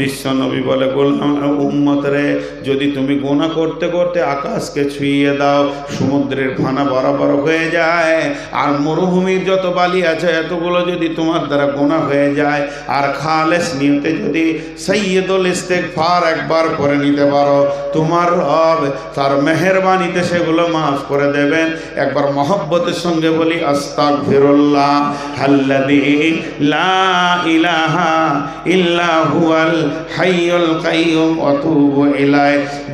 বিশ্ব নবী বলে গোলাম উম্মত রে যদি তুমি গোনা করতে করতে আকাশকে ছুঁয়ে দাও, সমুদ্রের ফানা বরাবর হয়ে যায়, আর মরুভূমির যত বালি আছে, এতগুলো যদি তোমার দ্বারা গোনা হয়ে যায়, আর খালেস নিয়তে যদি সৈয়দুল ইস্তেকফার একবার করে নিতে পারো, তোমার রব তার মেহরবানিতে সেগুলো মাফ করে দেবেন। একবার মহব্বতের সঙ্গে বলি আস্তাক ফিরুল্লাহ হাল্লাদি লা ইলাহা ইল্লা হুয়াল হাইয়ুল কাইয়ুম, অতুবু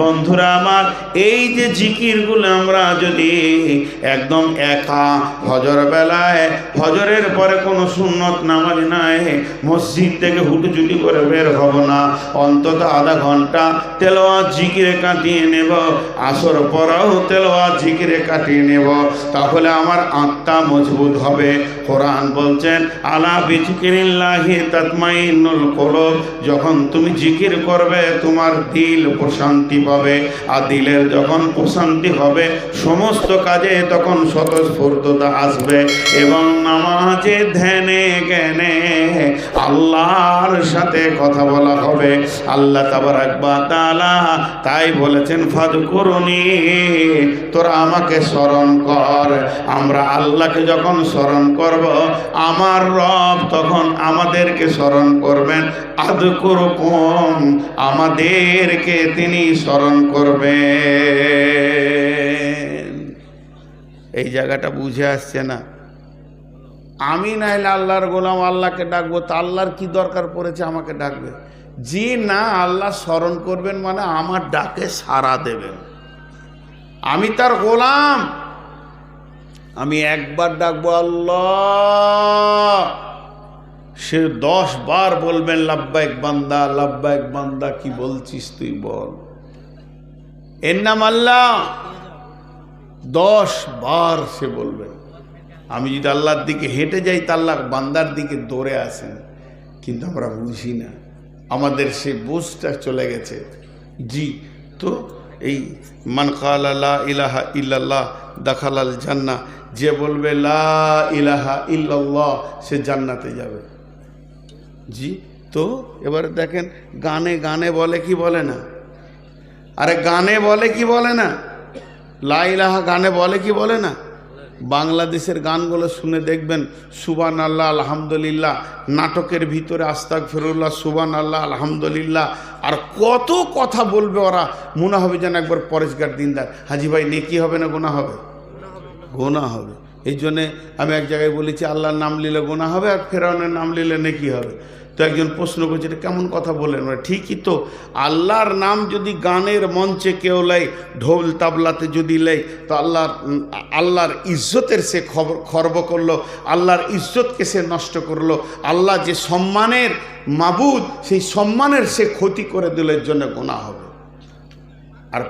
বন্ধুরা আমার, এই যে জিকিরগুলো আমরা যদি একদম একা হজর বেলায় হজরের পরে কোনো সুন্নত নামাজ নাই, মসজিদ থেকে হুটুচুটি করে বের হব না, অন্তত আধা ঘণ্টা তেলোয়া জিকিরে কাটিয়ে নেব, আসর পরাও তেলোয়া জিকিরে কাটিয়ে নেব, তাহলে আমার আত্মা মজবুত হবে। কোরআন বলছেন, আলা বিজিকিরিল্লাহি তাতমাইনুল কলব যখন তুমি জিকির করবে, তোমার দিল প্রশান্তি পাবে। আর দিলের যখন প্রশান্তি হবে, সমস্ত কাজে তখন স্বতঃস্ফূর্ততা আসবে। এবং নামাজে ধ্যানে জ্ঞানে আল্লাহর সাথে কথা বলা হবে। আল্লাহ তাবার একবার তালা তাই বলেছেন ফাদ করুনি তোরা আমাকে স্মরণ কর। আমরা আল্লাহকে যখন স্মরণ করব, আমার রব তখন আমাদেরকে স্মরণ করবেন। আদ করুকম আমাদেরকে তিনি স্মরণ করবেন। এই জায়গাটা বুঝে আসছে না। আমি নাইলে আল্লাহর গোলাম, আল্লাহকে ডাকবো, তা আল্লাহর কি দরকার পড়েছে আমাকে ডাকবে? যে না, আল্লাহ স্মরণ করবেন মানে আমার ডাকে সাড়া দেবেন। আমি তার গোলাম। আমি একবার ডাকবো, আল্লাহ! সে দশ বার বলবেন, লাব্বাইক বান্দা লাব্বাইক বান্দা, কি বলছিস তুই বল? এর নাম আল্লাহ। দশ বার সে বলবে। আমি যদি আল্লাহর দিকে হেঁটে যাই, তা আল্লাহ বান্দার দিকে দৌড়ে আসেন। কিন্তু আমরা বুঝি না। আমাদের সে বোঝটা চলে গেছে। জি, তো এই মান কাল লা ইলাহা ইল্লাল্লাহ দাখালাল জান্না যে বলবে, লা ইলাহা ইল্লাল্লাহ সে জান্নাতে যাবে। জি, তো এবারে দেখেন, গানে গানে বলে কি বলে না? আরে গানে বলে কি বলে না? লাইলাহা গানে বলে কি বলে না? বাংলাদেশের গানগুলো শুনে দেখবেন সুবান আল্লাহ আলহামদুলিল্লাহ, নাটকের ভিতরে আস্তাক ফিরুল্লাহ সুবান আল্লাহ আলহামদুলিল্লাহ, আর কত কথা বলবে ওরা, মনে হবে যেন একবার পরেশগার দিনদার। হাজি ভাই, নেকি হবে না গোনা হবে? গোনা হবে। এই জন্যে আমি এক জায়গায় বলেছি, আল্লাহর নাম নিলে গোনা হবে আর ফেরাউনের নাম নিলে নেকি হবে। তো একজন প্রশ্ন করছে, এটা কেমন কথা বলেন মানে ঠিকই তো, আল্লাহর নাম যদি গানের মঞ্চে কেউ লেয়, ঢোল তাবলাতে যদি লেয়, তো আল্লাহর আল্লাহর ইজ্জতের সে খবর, খর্ব করল, আল্লাহর ইজ্জতকে সে নষ্ট করল, আল্লাহ যে সম্মানের মাবুদ, সেই সম্মানের সে ক্ষতি করে দিলের জন্য গোনা হবে। আর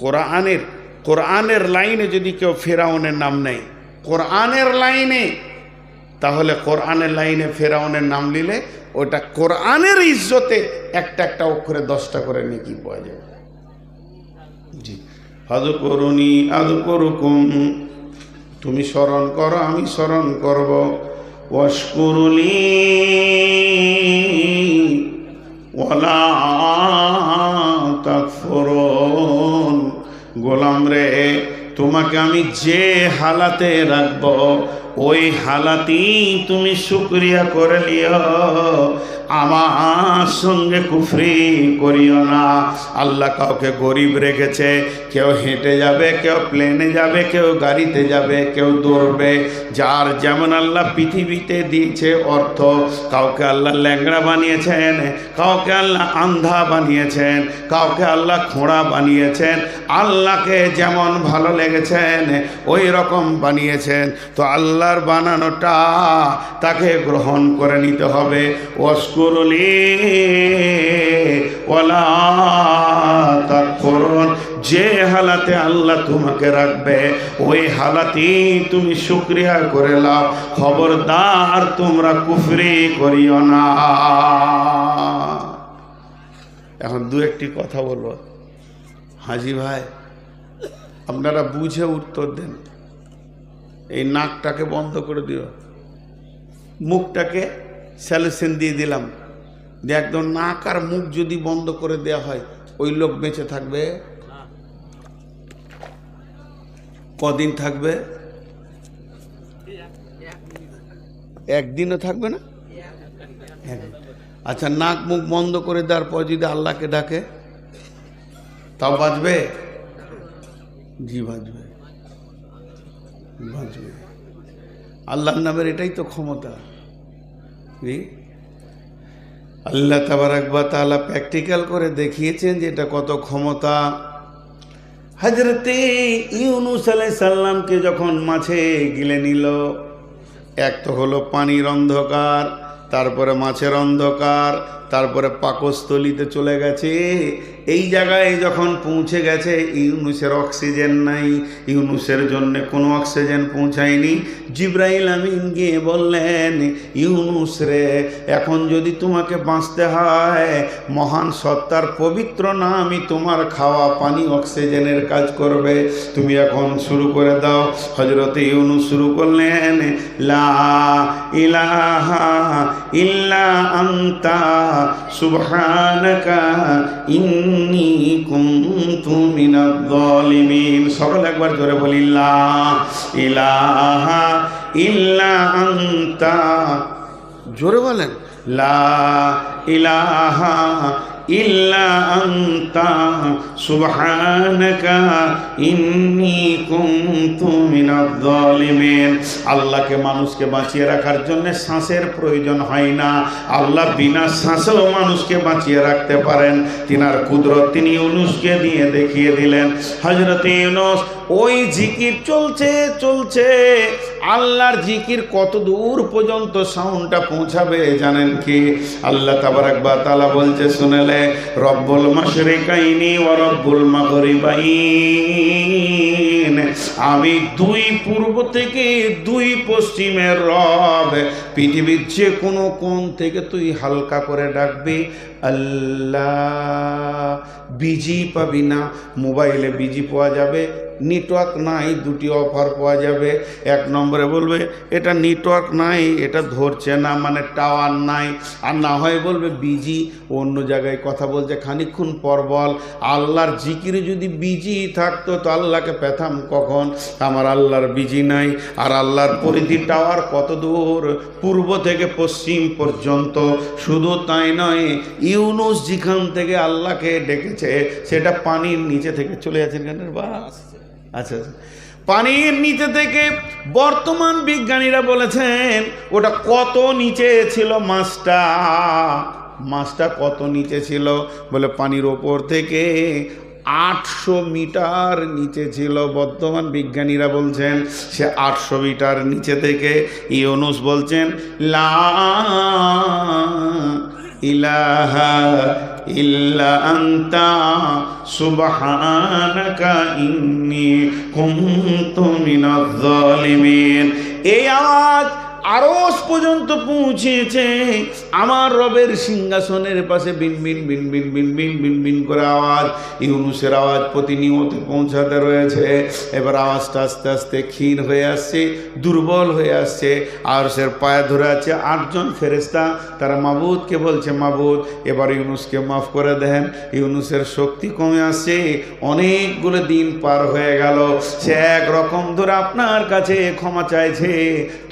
কোরআনের কোরআনের লাইনে যদি কেউ ফেরাউনের নাম নেয় কোরআনের লাইনে। তাহলে কোরআনের লাইনে ফেরাউনের নাম নিলে ওটা কোরআনের ইজ্জতে একটা একটা অক্ষরে দশটা করে নেকি পাওয়া যাবে জি। আদু করুনি আদু করুকুম তুমি স্মরণ করো, আমি স্মরণ করব। ওয়াশকুরুলি ওয়ালা তাকফুরুন। গোলাম রে তোমাকে আমি যে হালাতে রাখব ওই হালাতেই তুমি শুক্রিয়া করে লিও আমার সঙ্গে কুফরি করিও না। আল্লাহ কাউকে গরিব রেখেছে, কেউ হেঁটে যাবে, কেউ প্লেনে যাবে, কেউ গাড়িতে যাবে, কেউ দৌড়বে। যার যেমন আল্লাহ পৃথিবীতে দিয়েছে অর্থ, কাউকে আল্লাহ ল্যাংড়া বানিয়েছেন, কাউকে আল্লাহ আন্ধা বানিয়েছেন, কাউকে আল্লাহ খোঁড়া বানিয়েছেন, আল্লাহকে যেমন ভালো লেগেছেন ওই রকম বানিয়েছেন। তো আল্লাহর বানানোটা তাকে গ্রহণ করে নিতে হবে। অস্কুরলি ওলা তাকফুরুন, যে হালাতে আল্লাহ তোমাকে রাখবে, ওই হালাতেই তুমি শুক্রিয়া করে লাও। খবরদার তোমরা কুফরি করিও না। এখন দু একটি কথা বলব। হাজি ভাই, আপনারা বুঝে উত্তর দেন। এই নাকটাকে বন্ধ করে দিও। মুখটাকে স্যালুশন দিয়ে দিলাম। যে একদম নাক আর মুখ যদি বন্ধ করে দেওয়া হয়, ওই লোক বেঁচে থাকবে। কদিন থাকবে? একদিনও থাকবে না? একদিন। আচ্ছা নাক মুখ বন্ধ করে দেওয়ার পর যদি আল্লাহকে ডাকে, তাও বাঁচবে? জি, বাঁচবে। বাঁচবে। আল্লাহর নামের এটাই তো ক্ষমতা। কি আল্লাহ তাবারাকবা তালা প্র্যাকটিক্যাল করে দেখিয়েছেন যে এটা কত ক্ষমতা। হাজরতে ইউনুস আলাই সাল্লামকে যখন মাছে গিলে নিল, এক তো হলো পানির অন্ধকার, তারপরে মাছের অন্ধকার, তারপরে পাকস্থলিতে চলে গেছে এই জায়গায় যখন পৌঁছে গেছে, ইউনুসের অক্সিজেন নাই, ইউনুসের জন্য কোনো অক্সিজেন পৌঁছায়নি। জিব্রাইল আমিন গিয়ে বললেন, ইউনুস রে, এখন যদি তোমাকে বাঁচতে হয়, মহান সত্তার পবিত্র নামই তোমার খাওয়া পানি অক্সিজেনের কাজ করবে। তুমি এখন শুরু করে দাও। হজরতে ইউনুস শুরু করলেন, লা ইলাহা ইল্লা আন্তা, সুবহানাকা ইন্নী কুনতু মিনাল যালিমিন সকল একবার জোরে বলি লা ইলাহা ইল্লা আনতা। জোরে বলেন। লা ইলাহা ইল্লা আন্তা, সুবহানাকা ইন্নী কুনতু মিনাজ জালিমিন আল্লাহকে মানুষকে বাঁচিয়ে রাখার জন্য শ্বাসের প্রয়োজন হয় না। আল্লাহ বিনা শ্বাসেও মানুষকে বাঁচিয়ে রাখতে পারেন। তিনার কুদরত তিনি ইউনুসকে দিয়ে দেখিয়ে দিলেন। হজরত ইউনুস ওই জিকির চলছে চলছে। আল্লাহর জিকির কত দূর পর্যন্ত সাউন্ডটা পৌঁছাবে জানেন কি? আল্লাহ তাবার একবার তালা বলছে শুনেলে রব্বুল মাসরে কাইনি ও রব্বুল মাগরিবাইন। আমি দুই পূর্ব থেকে দুই পশ্চিমের রব। পৃথিবীর যে কোনো কোণ থেকে তুই হালকা করে ডাকবি, আল্লাহ, বিজি পাবি না। মোবাইলে বিজি পাওয়া যাবে, নেটওয়ার্ক নাই, দুটি অফার পাওয়া যাবে। এক নম্বরে বলবে, এটা নেটওয়ার্ক নাই, এটা ধরছে না মানে টাওয়ার নাই। আর না হয় বলবে, বিজি। অন্য জায়গায় কথা বলছে, খানিক্ষণ পর বল, আল্লাহর জিকিরে যদি বিজি থাকতো, তো আল্লাহকে পেতাম কখন? আমার আল্লাহর বিজি নাই। আর আল্লাহর পরিধি টাওয়ার কত দূর? পূর্ব থেকে পশ্চিম পর্যন্ত। শুধু তাই নয়, ইউনুস যেখান থেকে আল্লাহকে ডেকেছে, সেটা পানির নিচে থেকে চলে যাচ্ছেন কেন বা আচ্ছা আচ্ছা। পানির নিচে থেকে বর্তমান বিজ্ঞানীরা বলেছেন, ওটা কত নিচে ছিল মাছটা? মাছটা কত নিচে ছিল? বলে পানির ওপর থেকে আটশো মিটার নিচে ছিল, বর্তমান বিজ্ঞানীরা বলছেন, সে আটশো মিটার নিচে থেকে ইউনুস বলছেন, লা ইলাহা এই আওয়াজ আরস পর্যন্ত পৌঁছেছে আমার রবের সিংহাসনের পাশে বিনবিন বিনবিন বিনবিন বিনবিন করে আওয়াজ, ইউনুসের আওয়াজ প্রতিনিয়ত পৌঁছাতে রয়েছে। এবার আওয়াজটা আস্তে আস্তে ক্ষীণ হয়ে আসছে, দুর্বল হয়ে আসছে। আর সে পায়ে ধরে আছে আটজন ফেরেস্তা তারা মাবুদকে বলছে, মাবুদ, এবার ইউনুসকে মাফ করে দেন। ইউনুসের শক্তি কমে আসছে, অনেকগুলো দিন পার হয়ে গেল। সে একরকম ধরে আপনার কাছে ক্ষমা চাইছে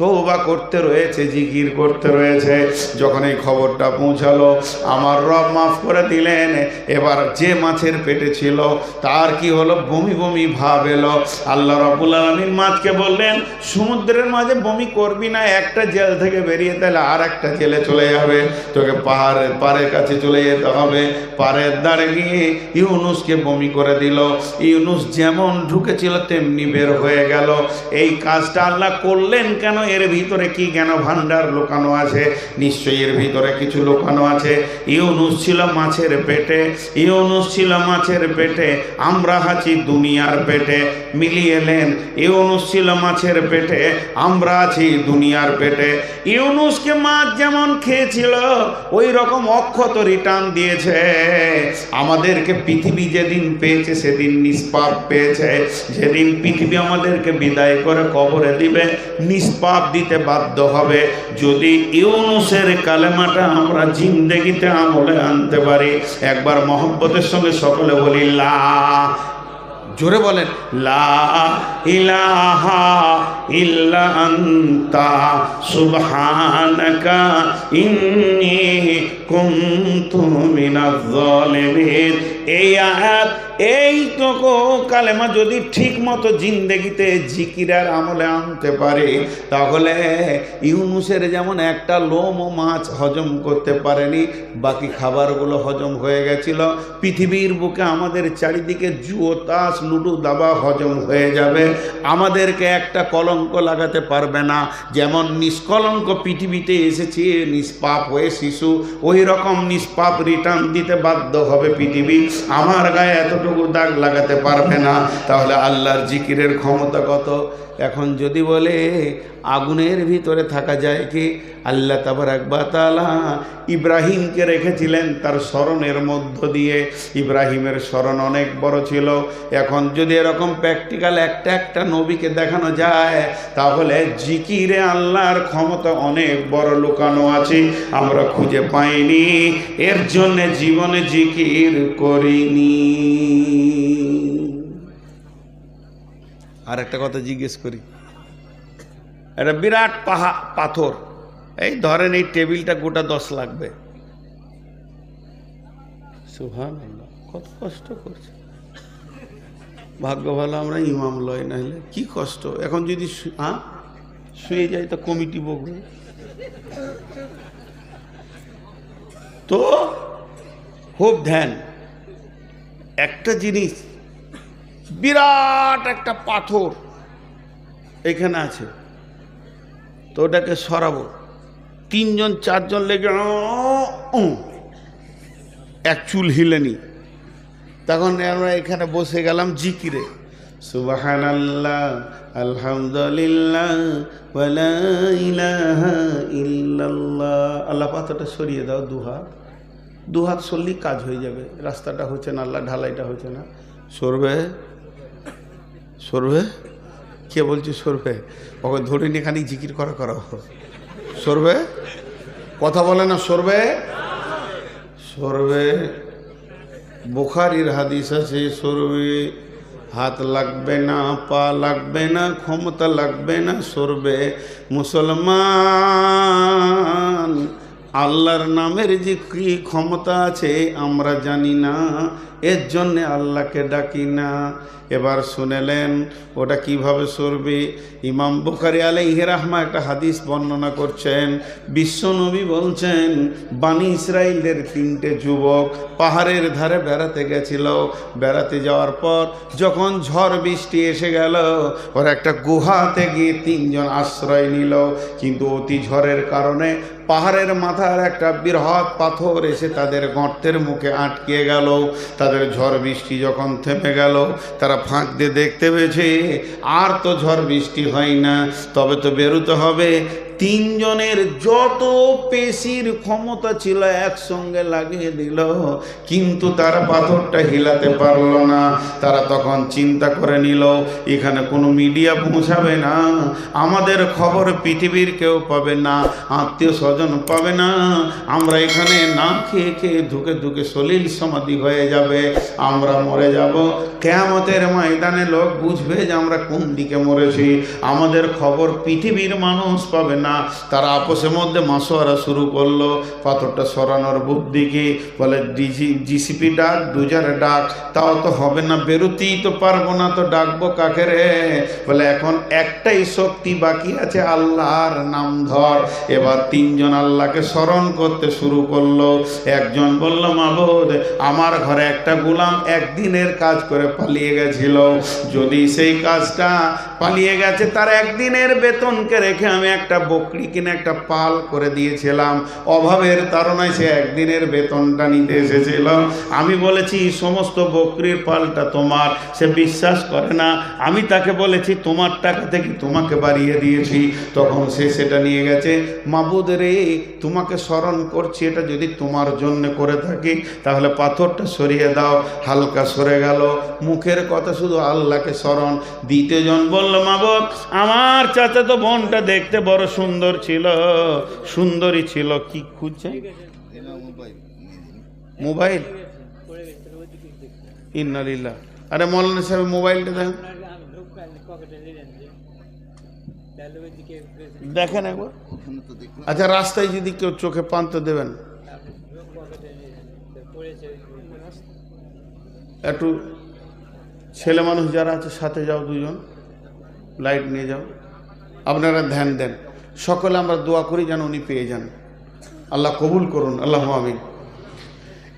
তো বা করতে রয়েছে জিগির করতে রয়েছে। যখন খবরটা পৌঁছালো। আমার রব মাফ করে দিলেন। এবার যে মাছের পেটে ছিল, তার কি হলো? বমি বমি ভাব এলো। আল্লাহ রবুল আলমিন মাছকে বললেন, সমুদ্রের মাঝে বমি করবি না, একটা জেল থেকে বেরিয়ে তাহলে আর একটা জেলে চলে যাবে। তোকে পাহাড়ের পাড়ের কাছে চলে যেতে হবে। পাড়ের দাঁড়ে গিয়ে ইউনুসকে বমি করে দিল। ইউনুস যেমন ঢুকেছিল, তেমনি বের হয়ে গেল। এই কাজটা আল্লাহ করলেন কেন? এর ভিতরে কি জ্ঞান ভাণ্ডার লুকানো আছে? নিশ্চয়ই এর ভিতরে কিছু লুকানো আছে। ইউনুস ছিল মাছের পেটে। ইউনুস ছিল মাছের পেটে। আমরা আছি দুনিয়ার পেটে। মিলিয়ে এলেন ইউনুস ছিল মাছের পেটে। আমরা আছি দুনিয়ার পেটে। ইউনুসকে মাছ যেমন খেয়েছিল ওই রকম অক্ষত রিটার্ন দিয়েছে। আমাদেরকে পৃথিবী যেদিন পেয়েছে, সেদিন নিষ্পাপ পেয়েছে। যেদিন পৃথিবী আমাদেরকে বিদায় করে কবরে দিবে, নিষ্পাপ দিতে বাধ্য হবে। যদি ইউনুসের কালে কালেমাটা আমরা জিন্দেগিতে আমলে আনতে পারি। একবার মহব্বতের সঙ্গে সকলে বলি, লা জোরে বলেন, লা ইলাহা ইল্লা আন্তা সুবহানাকা ইন্নী কুনতু মিনাজ জালিমিন এই আয়াত, এই তো কালেমা যদি ঠিক মতো জিন্দেগিতে জিকিরার আমলে আনতে পারে, তাহলে ইউনুসের যেমন একটা লোম ও মাছ হজম করতে পারেনি, বাকি খাবারগুলো হজম হয়ে গেছিল, পৃথিবীর বুকে আমাদের চারিদিকে জুয়ো তাস, লুডু, দাবা হজম হয়ে যাবে। আমাদেরকে একটা কলঙ্ক লাগাতে পারবে না। যেমন নিষ্কলঙ্ক পৃথিবীতে এসেছে, নিষ্পাপ হয়ে শিশু, ওই রকম নিষ্পাপ রিটার্ন দিতে বাধ্য হবে পৃথিবী। আমার গায়ে এতটুকু দাগ লাগাতে পারবে না তাহলে আল্লাহর জিকিরের ক্ষমতা কত? এখন যদি বলে আগুনের ভিতরে থাকা যায় কি? আল্লাহ তাবার তালা ইব্রাহিমকে রেখেছিলেন তার স্মরণের মধ্য দিয়ে। ইব্রাহিমের স্মরণ অনেক বড় ছিল। এখন যদি এরকম প্র্যাকটিক্যাল একটা একটা নবীকে দেখানো যায়, তাহলে জিকিরে আল্লাহর ক্ষমতা অনেক বড় লুকানো আছে। আমরা খুঁজে পাইনি। এর জন্যে জীবনে জিকির করিনি। আর একটা কথা জিজ্ঞেস করি। একটা বিরাট পাহা, পাথর। এই ধরেন এই টেবিলটা গোটা দশ লাগবে। সুহান কত কষ্ট করছে। ভাগ্য ভালো আমরা ইমাম লয় না হলে কি কষ্ট। এখন যদি হ্যাঁ শুয়ে যাই তো কমিটি বকবে তো খুব ধ্যান। একটা জিনিস বিরাট একটা পাথর এখানে আছে। তো ওটাকে সরাবো। তিনজন চারজন লেগে "আঁ, এক চুল হিলেনি তখন আমরা এখানে বসে গেলাম জিকিরে। সুবাহান আল্লাহ আলহামদুলিল্লাহ আল্লাহ পাতাটা সরিয়ে দাও দুহাত দুহাত সরলেই কাজ হয়ে যাবে। রাস্তাটা হচ্ছে না আল্লাহ ঢালাইটা হচ্ছে না। সরবে। সরবে? কে বলছে সরবে? ওকে ধরে নিয়ে জিকির করা করা সরবে? কথা বলে না সরবে? সরবে। বুখারির হাদিস আছে, সরবে। হাত লাগবে না, পা লাগবে না, ক্ষমতা লাগবে না, সরবে। মুসলমান আল্লাহর নামের যে কি ক্ষমতা আছে, আমরা জানি না। এর জন্যে আল্লাহকে ডাকি না। এবার শুনেলেন, ওটা কীভাবে সরবে? ইমাম বুখারি আলাইহি রাহমা একটা হাদিস বর্ণনা করছেন। বিশ্বনবী বলছেন, বানি ইসরায়েলের তিনটে যুবক পাহাড়ের ধারে বেড়াতে গেছিল। বেড়াতে যাওয়ার পর যখন ঝড় বৃষ্টি এসে গেল, ওরা একটা গুহাতে গিয়ে তিনজন আশ্রয় নিল। কিন্তু অতি ঝড়ের কারণে পাহাড়ের মাথার একটা বৃহৎ পাথর এসে তাদের গর্তের মুখে আটকে গেল। তাদের ঝড় বৃষ্টি যখন থেমে গেল, তারা ফাঁক দিয়ে দেখতে পেয়েছে, আর তো ঝড় বৃষ্টি হয় না, তবে তো বেরোতে হবে। তিনজনের যত পেশির ক্ষমতা ছিল একসঙ্গে লাগিয়ে দিল। কিন্তু তারা পাথরটা হিলাতে পারল না। তারা তখন চিন্তা করে নিল, এখানে কোনো মিডিয়া পৌঁছাবে না। আমাদের খবর পৃথিবীর কেউ পাবে না, আত্মীয় স্বজন পাবে না। আমরা এখানে না খেয়ে খেয়ে ধুকে ধুকে সলিল সমাধি হয়ে যাবে। আমরা মরে যাব। কেয়ামতের ময়দানে লোক বুঝবে যে আমরা কোন দিকে মরেছি। আমাদের খবর পৃথিবীর মানুষ পাবে না। তারা আপোষের মধ্যে মাসোয়ারা শুরু করল, পাথরটা সরানোর বুদ্ধি কি বলে ডিজি, জিসিপি ডাক ডুজারে ডাক, তাও তো হবে না, বেরোতেই তো পারব না, তো ডাকবো কাকে রে? বলে এখন একটাই শক্তি বাকি আছে, আল্লাহর নাম ধর। এবার তিনজন আল্লাহকে স্মরণ করতে শুরু করল। একজন বলল, মাবুদ, আমার ঘরে একটা গুলাম একদিনের কাজ করে পালিয়ে গেছিল। যদি সেই কাজটা পালিয়ে গেছে, তার একদিনের বেতনকে রেখে আমি একটা বকরি কিনে একটা পাল করে দিয়েছিলাম। অভাবের তারণায় সে একদিনের বেতনটা নিতে এসেছিল। আমি বলেছি, সমস্ত বকরির পালটা তোমার। সে বিশ্বাস করে না। আমি তাকে বলেছি, তোমার টাকা থেকে তোমাকে বাড়িয়ে দিয়েছি। তখন সে সেটা নিয়ে গেছে, মাবুদ রে, তোমাকে স্মরণ করছি, এটা যদি তোমার জন্য করে থাকি, তাহলে পাথরটা সরিয়ে দাও। হালকা সরে গেল। মুখের কথা শুধু আল্লাহকে স্মরণ। দ্বিতীয়জন বলল, মাবুদ, আমার চাচা তো বোনটা দেখতে বড় সুন্দর ছিল, সুন্দরী ছিল, কি খুঁজছে? মোবাইল? ইন্নালিল্লাহ। আরে মৌলানা সাহেব, মোবাইলটা দেখেন দেখেন একবার। আচ্ছা রাস্তায় যদি কেউ চোখে পান তো দেবেন। একটু ছেলে মানুষ যারা আছে, সাথে যাও দুজন। লাইট নিয়ে যাও। আপনারা ধ্যান দেন। সকলে আমরা দোয়া করি যেন উনি পেয়ে যান। আল্লাহ কবুল করুন। আল্লাহ আমিন।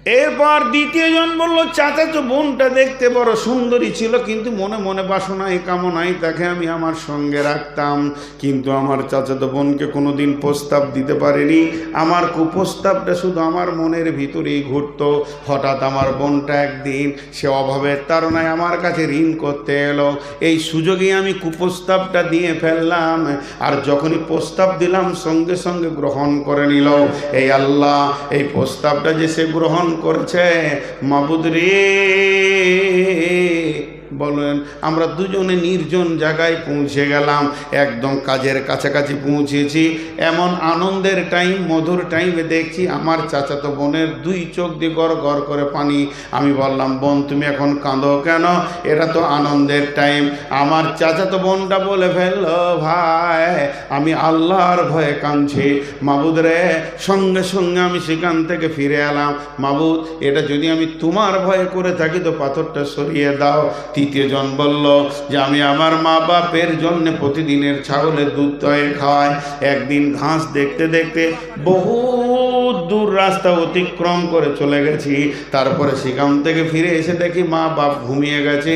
এরপর দ্বিতীয় জন বলল, চাচা, তো বোনটা দেখতে বড় সুন্দরী ছিল, কিন্তু মনে মনে বাসনায় কামনায় তাকে আমি আমার সঙ্গে রাখতাম। কিন্তু আমার চাচাতো বোনকে কোনোদিন প্রস্তাব দিতে পারেনি। আমার কুপ্রস্তাবটা শুধু আমার মনের ভিতরেই ঘুরত। হঠাৎ আমার বোনটা একদিন সে অভাবের তারনায় আমার কাছে ঋণ করতে এলো। এই সুযোগে আমি কুপ্রস্তাবটা দিয়ে ফেললাম আর যখনই প্রস্তাব দিলাম, সঙ্গে সঙ্গে গ্রহণ করে নিল। এই আল্লাহ, এই প্রস্তাবটা যে সে গ্রহণ করেছে মাবুদ রে। বলেন, আমরা দুজনে নির্জন জায়গায় পৌঁছে গেলাম, একদম কাজের কাছাকাছি পৌঁছেছি। এমন আনন্দের টাইম মধুর টাইমে দেখছি আমার চাচাতো বোনের দুই চোখ দিয়ে গড় গড় করে পানি। আমি বললাম, বোন, তুমি এখন কাঁদো কেন? এটা তো আনন্দের টাইম আমার চাচাতো বোনটা বলে ফেলল, ভাই, আমি আল্লাহর ভয়ে কাঁদছি। মাবুদ রে, সঙ্গে সঙ্গে আমি সেখান থেকে ফিরে এলাম। মাবুদ, এটা যদি আমি তোমার ভয়ে করে থাকি তো পাথরটা সরিয়ে দাও। তৃতীয় জন বলল, যে আমি আমার মা বাপের জন্য প্রতিদিনের ছাগলের দুধ তয়ে খাওয়াই। একদিন ঘাস দেখতে দেখতে বহু দূর রাস্তা অতিক্রম করে চলে গেছি। তারপরে সেখান থেকে ফিরে এসে দেখি মা বাপ ঘুমিয়ে গেছে।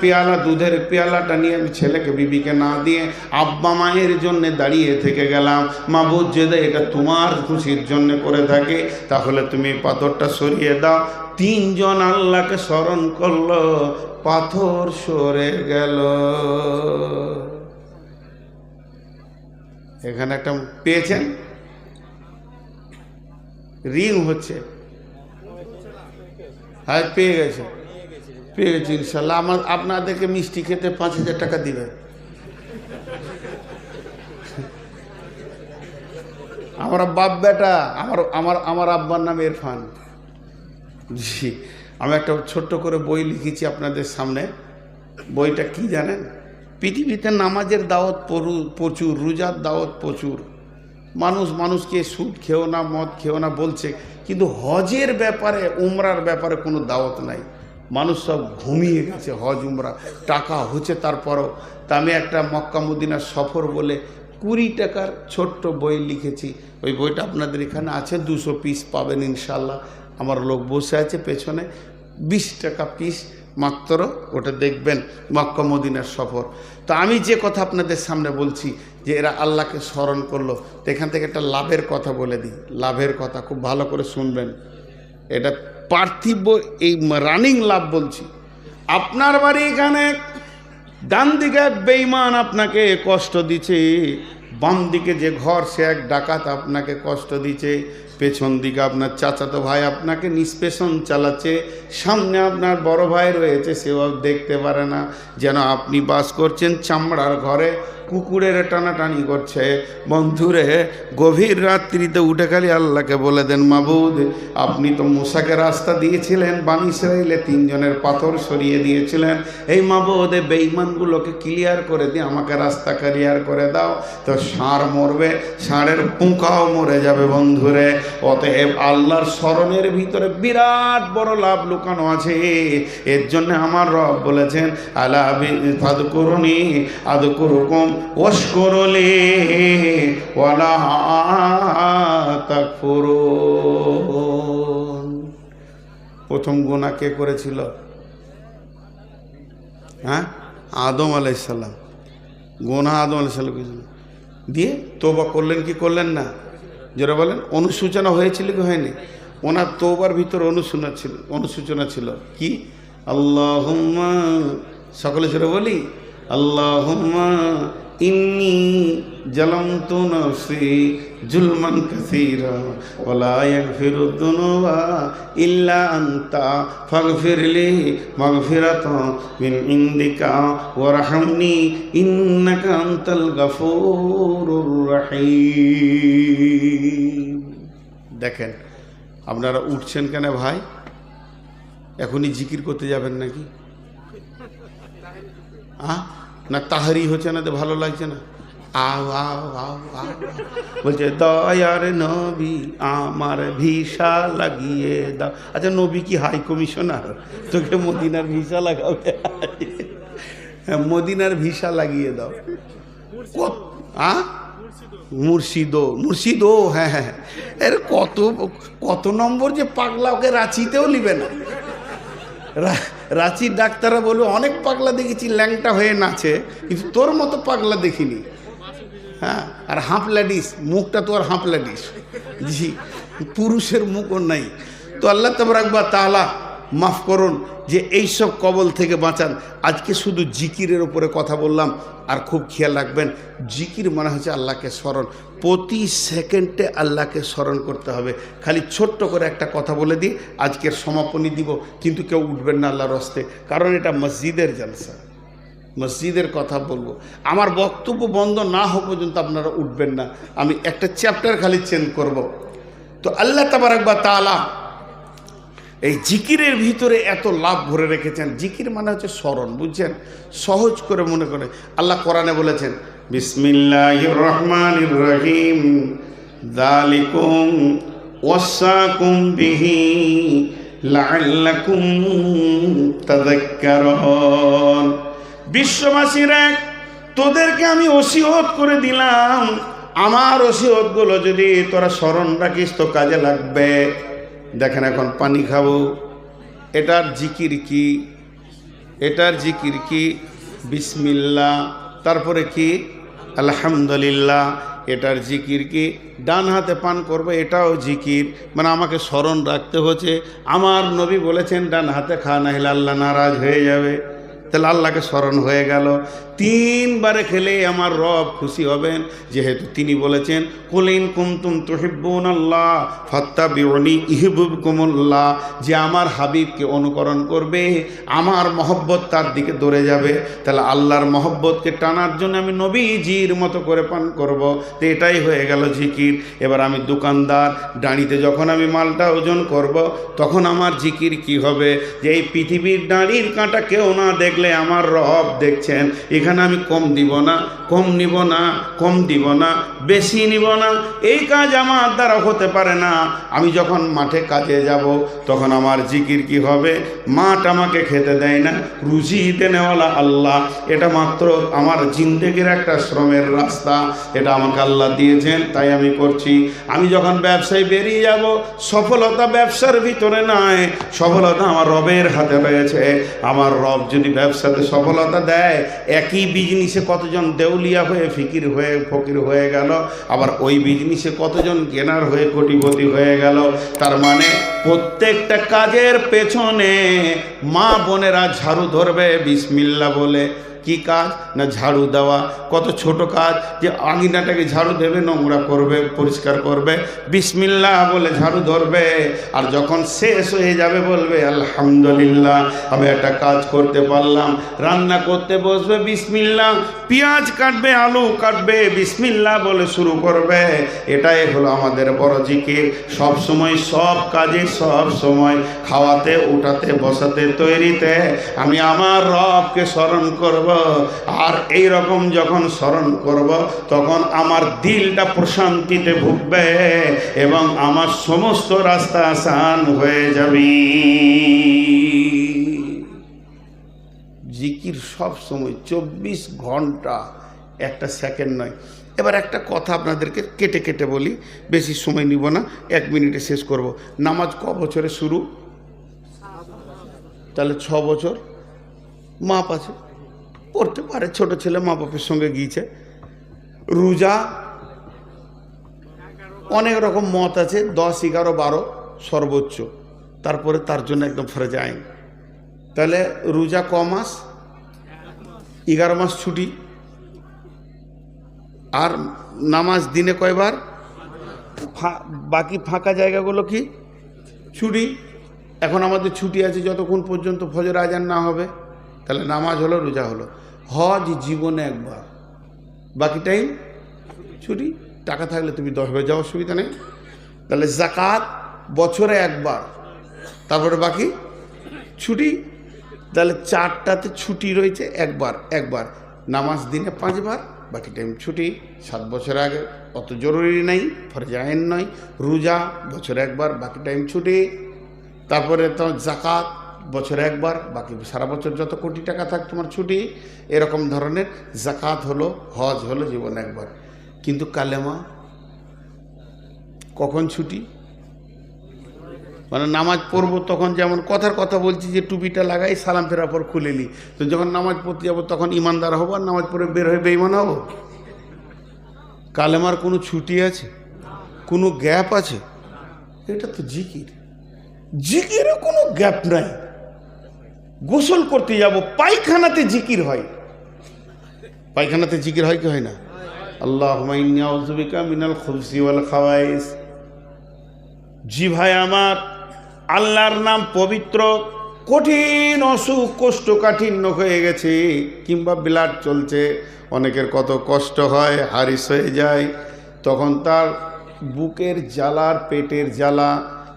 পেয়ালা, দুধের পেয়ালাটা নিয়ে আমি ছেলেকে বিবিকে না দিয়ে আব্বা মায়ের জন্য দাঁড়িয়ে থেকে গেলাম। মা বুঝ এটা তোমার খুশির জন্য করে থাকে। তাহলে তুমি পাথরটা সরিয়ে দাও। তিনজন আল্লাহকে স্মরণ করল, পাথর সরে গেল। এখানে একটা পেয়েছেন? রিং হচ্ছে। হ্যাঁ পেয়ে গেছে। পেয়ে গেছি, ইনশাল্লাহ। আমার, আপনাদেরকে মিষ্টি খেতে পাঁচ হাজার টাকা দিবে। আমার বাপ বেটা, আমার আমার আমার আব্বার নাম ইরফান জি, আমি একটা ছোট্ট করে বই লিখেছি আপনাদের সামনে। বইটা কি জানেন? পৃথিবীতে নামাজের দাওয়াত পরু- প্রচুর, রোজার দাওয়াত প্রচুর। মানুষ মানুষকে সুদ খেও না, মদ খেও না বলছে, কিন্তু হজের ব্যাপারে, উমরার ব্যাপারে কোনো দাওয়াত নাই। মানুষ সব ঘুমিয়ে গেছে, হজ, উমরা। টাকা হচ্ছে তারপরও। তা আমি একটা মক্কা মদিনার সফর বলে কুড়ি টাকার ছোট্ট বই লিখেছি। ওই বইটা আপনাদের এখানে আছে, দুশো পিস পাবেন ইনশাল্লাহ আমার লোক বসে আছে পেছনে। বিশ টাকা পিস মাত্র ওটা দেখবেন, মক্কা মদিনার সফর। তো আমি যে কথা আপনাদের সামনে বলছি, যে এরা আল্লাহকে স্মরণ করল এখান থেকে একটা লাভের কথা বলে দিই। লাভের কথা, খুব ভালো করে শুনবেন। এটা পার্থিব এই রানিং লাভ বলছি। আপনার বাড়ি এখানে ডান দিকে বেইমান আপনাকে কষ্ট দিচ্ছে বাম দিকে যে ঘর, সে এক ডাকাত আপনাকে কষ্ট দিচ্ছে পেছন দিকে আপনার চাচাতো ভাই আপনাকে নিষ্পেষণ চালাচ্ছে, সামনে আপনার বড় ভাই রয়েছে, সেও দেখতে পারে না। যেন আপনি বাস করছেন চামড়ার ঘরে কুকুরের টানাটানি করছে। বন্ধুরে, গভীর রাত্রিতে উঠে খালি আল্লাহকে বলে দেন, মাবুদ, আপনি তো মুসাকে রাস্তা দিয়েছিলেন, বান ইসরায়েলে তিনজনের পাথর সরিয়ে দিয়েছিলেন। এই মাবুদ, এই বেইমানগুলোকে ক্লিয়ার করে দিয়ে আমাকে রাস্তা ক্লিয়ার করে দাও। তো ষাঁড় মরবে, ষাঁড়ের পুঁকাও মরে যাবে বন্ধুরে। অতএব আল্লাহর স্মরণের ভিতরে বিরাট বড় লাভ লুকানো আছে। এর জন্য আমার রব বলেছেন, আলা করুনি আদ করুকম ওস করলে ওয়ালা তাকফুরুন প্রথম গুনাহ কে করেছিল? হ্যাঁ? আদম আলাইসাল্লাম গোনা আদম আলাইসাল্লাম করেছিল। দিয়ে তোবা করলেন কি করলেন না? যারা বলেন, অনুসূচনা হয়েছিল কি হয়নি? ওনার তোবার ভিতর অনুসূচনা ছিল অনুসূচনা ছিল। কি? আল্লাহ সকলে ছেড়ে বলি আল্লাহ ইন্নি জলমতু নফসি জুলমান কাসীরা ওয়ালা ইয়াগফিরু যুনুবা ইল্লা আনতা ফাগফিরলি মাগফিরাতান মিন ইনদিকা ওয়ারহামনি ইন্নাকা আনতাল গাফুরুর রহিম। দেখেন, আপনারা উঠছেন কেন ভাই? এখনই জিকির করতে যাবেন নাকি? হ্যাঁ না তাহারি হচ্ছে না, তো ভালো লাগছে না। আও আও আও আও। বলছে, দয়ার নবী আমার ভিসা লাগিয়ে দাও। আচ্ছা নবী কি হাই কমিশনার? তোকে মদিনার ভিসা লাগাবে? হ্যাঁ মদিনার ভিসা লাগিয়ে দাও। হ্যাঁ মুর্শিদো মুর্শিদো হ্যাঁ হ্যাঁ। এর কত কত নম্বর যে পাগলা ওকে রাঁচিতেও নিবে না। রা- রাঁচির ডাক্তাররা বলবে, অনেক পাগলা দেখেছি, ল্যাংটা হয়ে নাচে, কিন্তু তোর মতো পাগলা দেখিনি। হ্যাঁ আর হাঁপ ল্যাডিস মুখটা তো আর হাঁপ ল্যাডিস জি, পুরুষের মুখও নাই। তো আল্লাহ তবরাকবা তালা মাফ করুন যে এইসব কবল থেকে বাঁচান। আজকে শুধু জিকিরের ওপরে কথা বললাম, আর খুব খেয়াল রাখবেন, জিকির মনে হচ্ছে আল্লাহকে স্মরণ। প্রতি সেকেন্ডে আল্লাহকে স্মরণ করতে হবে। খালি ছোট্ট করে একটা কথা বলে দিই, আজকের সমাপনী দিব, কিন্তু কেউ উঠবেন না আল্লাহর হস্তে কারণ এটা মসজিদের জলসা। মসজিদের কথা বলব। আমার বক্তব্য বন্ধ না হওয়া পর্যন্ত আপনারা উঠবেন না। আমি একটা চ্যাপ্টার খালি চেঞ্জ করব। তো আল্লাহ তাবারাকবা তালা এই জিকিরের ভিতরে এত লাভ ভরে রেখেছেন। জিকির মানে হচ্ছে স্মরণ, বুঝছেন? সহজ করে মনে করে। আল্লাহ কোরআনে বলেছেন বিসমিল্লাহ রহমান রহিম, দালিকুম ওয়াসাকুম বিহি লাআল্লাকুম তাযাক্কারুন। বিশ্ববাসীর এক তোদেরকে আমি ওসিয়ত করে দিলাম। আমার ওসিয়তগুলো যদি তোরা স্মরণ রাখিস তো কাজে লাগবে। দেখেন এখন পানি খাব। এটার জিকির কি? এটার জিকির কি? বিসমিল্লা তারপরে কি? আলহামদুলিল্লাহ। এটার জিকির কি? ডান হাতে পান করব, এটাও জিকির। মানে আমাকে স্মরণ রাখতে হচ্ছে। আমার নবী বলেছেন, ডান হাতে খা না আল্লাহ নারাজ হয়ে যাবে। তাহলে আল্লাহকে স্মরণ হয়ে গেল। তিনবারে খেলে আমার রব খুশি হবেন। যেহেতু তিনি বলেছেন, কুলিন কুমতুম তুহিব্বুন আল্লাহ ফত্তা বিরনি ইহিবুব কুমুল্লাহ যে আমার হাবিবকে অনুকরণ করবে, আমার মহব্বত তার দিকে দৌড়ে যাবে। তাহলে আল্লাহর মহব্বতকে টানার জন্য আমি নবীজির মতো করে পান করব। তো এটাই হয়ে গেল জিকির। এবার আমি দোকানদার দাঁড়িতে যখন আমি মালটা ওজন করব, তখন আমার জিকির কি হবে? যে এই পৃথিবীর দাঁড়ির কাঁটা কেউ না দেখলে আমার রব দেখছেন, এখানে আমি কম দিব না, কম নিব না, কম দিব না, বেশি নিব না, এই কাজ আমার দ্বারা হতে পারে না। আমি যখন মাঠে কাজে যাব, তখন আমার জিকির কি হবে? মাঠ আমাকে খেতে দেয় না, রুজি দেনেওয়ালা আল্লাহ, এটা মাত্র আমার জিন্দেগির একটা শ্রমের রাস্তা, এটা আমাকে আল্লাহ দিয়েছেন, তাই আমি করছি। আমি যখন ব্যবসায় বেরিয়ে যাব, সফলতা ব্যবসার ভিতরে নয় সফলতা আমার রবের হাতে রয়েছে। আমার রব যদি ব্যবসাতে সফলতা দেয়, একই বিজনেসে কতজন দেউলিয়া হয়ে ফিকির হয়ে, ফকির হয়ে গেল, আবার ওই বিজনেসে কতজন কেনার হয়ে কোটিপতি হয়ে গেল। তার মানে প্রত্যেকটা কাজের পেছনে মা বোনেরা ঝাড়ু ধরবে বিসমিল্লা বলে। কি কাজ? না ঝাড়ু দেওয়া। কত ছোট কাজ যে আঙিনাটাকে ঝাড়ু দেবে, নোংরা করবে, পরিষ্কার করবে। বিসমিল্লাহ বলে ঝাড়ু ধরবে। আর যখন শেষ হয়ে যাবে বলবে, আলহামদুলিল্লাহ, আমি একটা কাজ করতে পারলাম। রান্না করতে বসবে, বিসমিল্লাহ। পেঁয়াজ কাটবে, আলু কাটবে, বিসমিল্লাহ বলে শুরু করবে। এটাই হলো আমাদের বড় জিকির। সব সময়, সব কাজে, সব সময় খাওয়াতে, উঠাতে, বসাতে, তৈরিতে আমি আমার রবকে স্মরণ করব। আর এই রকম যখন স্মরণ করব, তখন আমার দিলটা প্রশান্তিতে ভুগবে এবং আমার সমস্ত রাস্তা আসান হয়ে যাবে। জিকির সব সময় চব্বিশ ঘণ্টা, একটা সেকেন্ড নয়। এবার একটা কথা আপনাদেরকে কেটে কেটে বলি, বেশি সময় নিব না, এক মিনিটে শেষ করব। নামাজ ক বছরে শুরু? তাহলে ছ বছর। মাপ আছে? পড়তে পারে। ছোট ছেলে মা বাপের সঙ্গে গিয়েছে। রোজা, অনেক রকম মত আছে, দশ, এগারো, বারো সর্বোচ্চ। তারপরে তার জন্য একদম ফরজ আইন। তাহলে রোজা ক মাস? এগারো মাস ছুটি। আর নামাজ দিনে কয়বার? বাকি ফাঁকা জায়গাগুলো কি? ছুটি। এখন আমাদের ছুটি আছে যতক্ষণ পর্যন্ত ফজর আজান না হবে, তাহলে নামাজ হলো, রোজা হলো। হজ জীবনে একবার। বাকি টাইম ছুটি, টাকা থাকলে তুমি দশ হয়ে যাওয়ার সুবিধা নেই। তাহলে জাকাত বছরে একবার। তারপরে বাকি ছুটি, তাহলে চারটাতে ছুটি রয়েছে একবার একবার। নামাজ দিনে পাঁচবার, বাকি টাইম ছুটি, সাত বছর আগে। অত জরুরি নাই ফরজাইন নয়। রোজা বছরে একবার, বাকি টাইম ছুটি। তারপরে তো জাকাত বছরে একবার, বাকি সারা বছর যত কোটি টাকা থাক তোমার ছুটি, এরকম ধরনের জাকাত হলো, হজ হলো জীবন একবার। কিন্তু কালেমা, কখন ছুটি? মানে নামাজ পড়ব তখন যেমন কথার কথা বলছি যে টুপিটা লাগাই, সালাম ফেরার পর খুলে নি তো যখন নামাজ পড়তে যাব তখন ইমানদার হব আর নামাজ পড়ে বের হয়ে বেইমান হব? কালেমার কোনো ছুটি আছে? কোনো গ্যাপ আছে? এটা তো জিকির। জিকিরও কোনো গ্যাপ নাই। গোসল করতে যাব, পায়খানাতে জিকির হয়। পায়খানাতে জিকির হয় কি হয় না? আল্লাহ মিনাল খুলসি ওয়াল খাওয়াইস। জি ভাই আমার, আল্লাহর নাম পবিত্র, কঠিন, অসুখ, কোষ্ঠকাঠিন্য হয়ে গেছে, কিংবা ব্লাড চলছে, অনেকের কত কষ্ট হয়, হারিস হয়ে যায়, তখন তার বুকের জ্বালার পেটের জ্বালা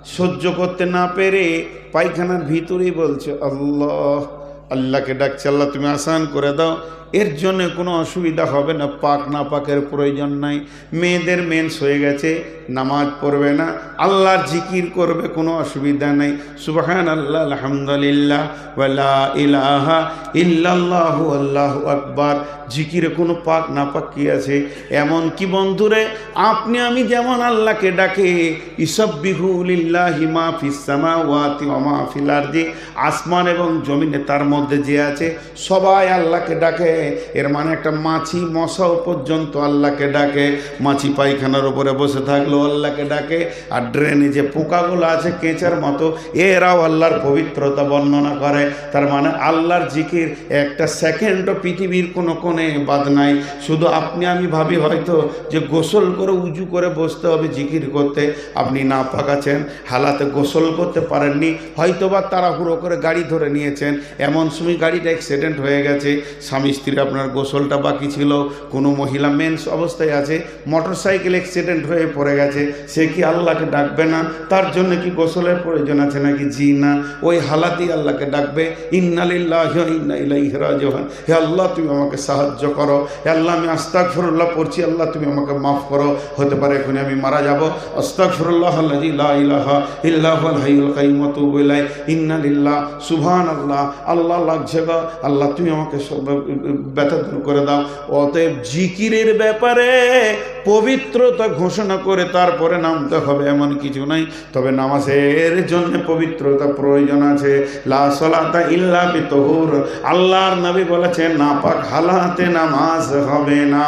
সহ্য করতে না পেরে পায়খানার ভিতরেই বলছে, আল্লাহ, আল্লাহকে ডাকছে, আল্লাহ তুমি আসান করে দাও। এর জন্য কোনো অসুবিধা হবে না, পাক না পাকের প্রয়োজন নাই। মেয়েদের মেন্স হয়ে গেছে, নামাজ পড়বে না, আল্লাহর জিকির করবে, কোনো অসুবিধা নাই। সুবাহান আল্লাহ আলহামদুলিল্লাহ ইলাহা ইল্লাল্লাহ, আল্লাহ আকবার। জিকিরে কোনো পাক না পাক কি আছে? এমন কি বন্ধুরে, আপনি আমি যেমন আল্লাহকে ডাকে ইসব্বিহুলিল্লাহি মা ফিস সামাওয়াতি ওয়া মা ফিল আরদি। আসমান এবং জমিনে তার মধ্যে যে আছে, সবাই আল্লাহকে ডাকে। এর মানে একটা মাছি মশাও পর্যন্ত আল্লাহকে ডাকে। মাছি পায়খানার উপরে বসে থাকলেও আল্লাহকে ডাকে। আর ড্রেনে যে পোকাগুলো আছে কেঁচার মতো, এরাও আল্লাহর পবিত্রতা বর্ণনা করে। তার মানে আল্লাহর জিকির একটা সেকেন্ডও পৃথিবীর কোনো কোণে বাদ নাই। শুধু আপনি আমি ভাবি হয়তো যে গোসল করে উজু করে বসতে হবে জিকির করতে। আপনি না পাকাছেন হালাতে গোসল করতে পারেননি হয়তো বা তাড়াহুড়ো করে গাড়ি ধরে নিয়েছেন। এমন সময় গাড়িটা অ্যাক্সিডেন্ট হয়ে গেছে, স্বামী স্ত্রী আপনার গোসলটা বাকি ছিল, কোনো মহিলা মেন্স অবস্থায় আছে মোটর সাইকেল অ্যাক্সিডেন্ট হয়ে পড়ে গেছে, সে কি আল্লাহকে ডাকবে না? তার জন্য কি গোসলের প্রয়োজন আছে নাকি? জি না। ওই হালাতেই আল্লাহকে ডাকবে ইন্নালিল্লাহ ইন্না ইলাইহি রাজিউন। হে আল্লাহ, তুমি আমাকে সাহায্য করো। হে আল্লাহ, আমি আস্তাক আস্তাগফিরুল্লাহ পড়ছি, আল্লাহ, তুমি আমাকে মাফ করো। হতে পারে এখন আমি মারা যাব। আস্তাগফিরুল্লাহ আল্লাযী লা ইলাহা ইল্লা হুয়াল হাইয়ুল কাইয়ুম ওয়া তুবু ইলাইহি। ইন্না লিল্লাহ, সুবহানাল্লাহ, আল্লাহ লাগছে গো। আল্লাহ, তুমি আমাকে ব্যথা দূর করে দাও। অতএব জিকিরের ব্যাপারে পবিত্রতা ঘোষণা করে তারপরে নামতে হবে, এমন কিছু নাই। তবে নামাজের জন্য পবিত্রতা প্রয়োজন আছে। লা সলাতা ইল্লা বিতহুর। আল্লাহর নবী বলেছে না পাক হালাতে নামাজ হবে না।